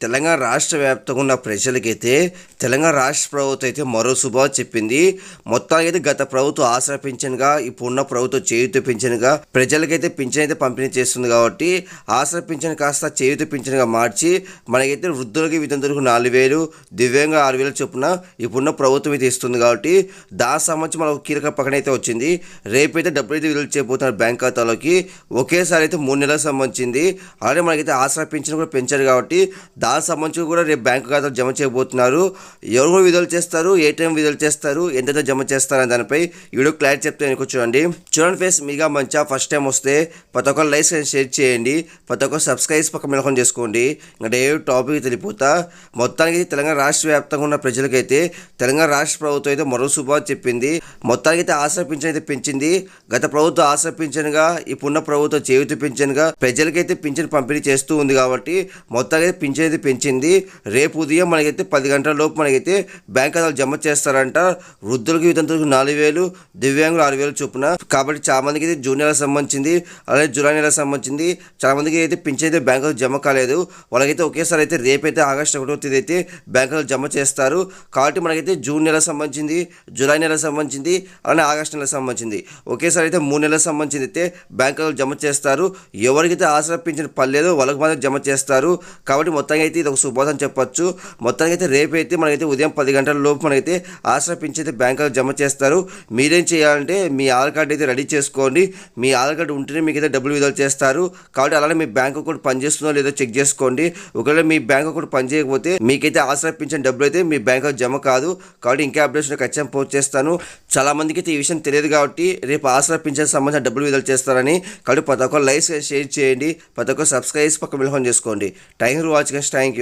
తెలంగాణ రాష్ట్ర వ్యాప్తంగా ఉన్న ప్రజలకైతే తెలంగాణ రాష్ట్ర ప్రభుత్వం అయితే మరో శుభావ చెప్పింది. మొత్తానికి అయితే గత ప్రభుత్వం ఆసరా పింఛన్గా ఇప్పుడున్న ప్రభుత్వం చేయుత పింఛన్గా ప్రజలకైతే పింఛన్ అయితే పంపిణీ చేస్తుంది కాబట్టి ఆసరా పింఛన్ కాస్త చేయుత పింఛన్గా మార్చి మనకైతే వృద్ధులకి వితంతులకు నాలుగు వేలు దివ్యాంగ ఆరు వేలు చొప్పున ఇప్పుడున్న ప్రభుత్వం అయితే ఇస్తుంది కాబట్టి దాని సంబంధించి మనకు కీలక ప్రకటన అయితే వచ్చింది. రేపైతే డబ్బులు అయితే విడుదల చేయబోతున్నారు బ్యాంక్ ఖాతాలోకి ఒకేసారి అయితే మూడు నెలలకు సంబంధించింది. అలాగే మనకైతే ఆసరా పింఛన్ కూడా పెంచారు కాబట్టి దానికి సంబంధించి కూడా రేపు బ్యాంకు ఖాతాలు జమ చేయబోతున్నారు. ఎవరు కూడా విడుదల చేస్తారు? ఏ టైం విడుదల చేస్తారు? ఎంతైతే జమ చేస్తారు? అనే దానిపై వీడియో క్లారిటీ చెప్తే వెనుక చూడండి. చూడండి ఫేస్ మీగా మంచిగా ఫస్ట్ టైం వస్తే ప్రతి ఒక్కరు లైక్స్ షేర్ చేయండి. ప్రతి ఒక్కరు సబ్స్క్రైబ్ పక్క మెలకం చేసుకోండి. ఇంకా డే టాపిక్ తెలిపోతా. మొత్తానికి తెలంగాణ రాష్ట్ర వ్యాప్తంగా ఉన్న ప్రజలకైతే తెలంగాణ రాష్ట్ర ప్రభుత్వం అయితే మరో శుభాలు చెప్పింది. మొత్తానికి అయితే ఆశ పింఛన్ అయితే పెంచింది. గత ప్రభుత్వం ఆశ పింఛన్గా ఇప్పుడున్న ప్రభుత్వం చేయుత పింఛన్గా ప్రజలకైతే పింఛన్ పంపిణీ చేస్తూ ఉంది కాబట్టి మొత్తానికి అయితే పింఛన్ అయితే పెంచింది. రేపు ఉదయం మనకైతే పది గంటల లోపు మనకైతే బ్యాంక్ ఖాతాలు జమ చేస్తారంట. వృద్ధులకు వితంతులకు నాలుగు వేలు దివ్యాంగులు ఆరు వేలు చొప్పున. కాబట్టి చాలా మందికి అయితే జూన్ నెలకు సంబంధించింది అలాగే జూలై నెలకు సంబంధించింది. చాలా మందికి అయితే పింఛన్ అయితే బ్యాంకులో జమ కాలేదు. వాళ్ళకైతే ఒకేసారి అయితే రేపైతే ఆగస్టు ఒకటో తేదీ అయితే బ్యాంకులో జమ చేస్తారు. కాబట్టి మనకైతే జూన్ నెలకు సంబంధించింది జూలై నెలకు సంబంధించింది అలానే ఆగస్టు నెలకు సంబంధించింది. ఒకేసారి అయితే మూడు నెలలకు సంబంధించింది అయితే బ్యాంకులో జమ చేస్తారు. ఎవరికైతే ఆశ్రపించిన పని పర్లేదో వాళ్ళకి మాత్రం జమ చేస్తారు. కాబట్టి మొత్తంగా అయితే ఇది ఒక శుభోదం చెప్పొచ్చు. మొత్తానికి అయితే రేపైతే మనకైతే ఉదయం పది గంటల లోపు మనకైతే ఆసరా పింఛన్ అయితే బ్యాంకులో జమ చేస్తారు. మీరేం చేయాలంటే మీ ఆధార్ కార్డు అయితే రెడీ చేసుకోండి. మీ ఆధార్ కార్డు ఉంటేనే మీకు అయితే డబ్బులు విడుదల చేస్తారు. కాబట్టి అలానే మీ బ్యాంక్ అకౌంట్ పనిచేస్తుందో లేదో చెక్ చేసుకోండి. ఒకవేళ మీ బ్యాంక్ అకౌంట్ పనిచేయకపోతే మీకైతే ఆసరా పింఛన్ డబ్బులు అయితే మీ బ్యాంకులో జమ కాదు. కాబట్టి ఇంకా అప్డేట్స్ ఖచ్చితంగా పోస్ట్ చేస్తాను. చాలా మందికి అయితే ఈ విషయం తెలియదు కాబట్టి రేపు ఆసరా పింఛన్ సంబంధించిన డబ్బులు విడుదల చేస్తారని. కాబట్టి ప్రతి ఒక్కరు లైక్ షేర్ చేయండి. ప్రతి ఒక్కరు సబ్స్క్రైబ్ పక్క మిలహం చేసుకోండి. Thank you Thank you.